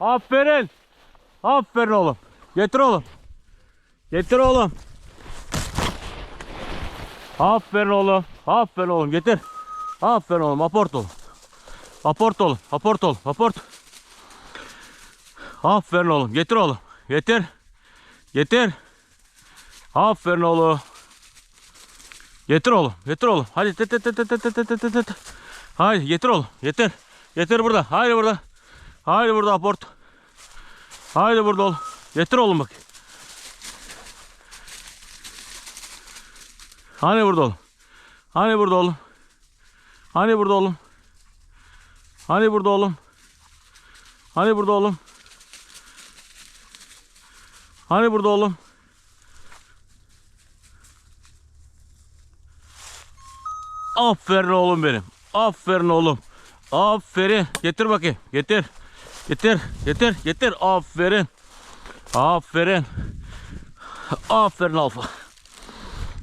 Aferin. Aferin oğlum. Getir oğlum. Getir oğlum. Aferin oğlum. Aferin oğlum. Getir. Aferin oğlum. Aport oğlum. Aport oğlum. Aport oğlum. Aport. Aferin oğlum. Getir oğlum. Getir. Getir. Aferin oğlum. Getir oğlum. Getir oğlum. Hadi tet tet tet tet tet tet tet. Haydi getir oğlum. Getir. Getir burada. Haydi burada. Haydi burada aport. Haydi burada oğlum. Getir oğlum bak. Hani burada oğlum? Hani burada oğlum? Hani burada oğlum? Hani burada oğlum? Hani burada oğlum? Hani burada oğlum? Aferin oğlum benim. Aferin oğlum. Aferin. Getir bakayım. Getir. Getir. Getir. Getir. Aferin. Aferin. Aferin Alfa.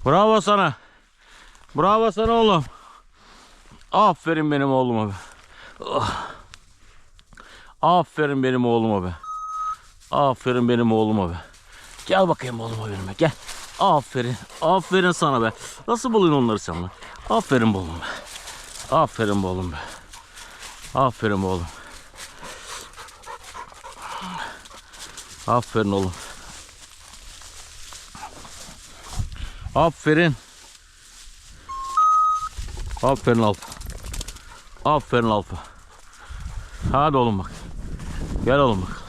Bravo sana. Bravo sana oğlum. Aferin benim oğluma be. Oh. Aferin benim oğluma be. Aferin benim oğluma be. Gel bakayım oğluma benim be. Gel. Aferin. Aferin sana be. Nasıl buluyorsun onları sen lan? Aferin oğlum be. Aferin oğlum be. Aferin be oğlum. Aferin oğlum. Aferin. Aferin Alfa. Aferin Alfa. Hadi oğlum bak. Gel oğlum bak.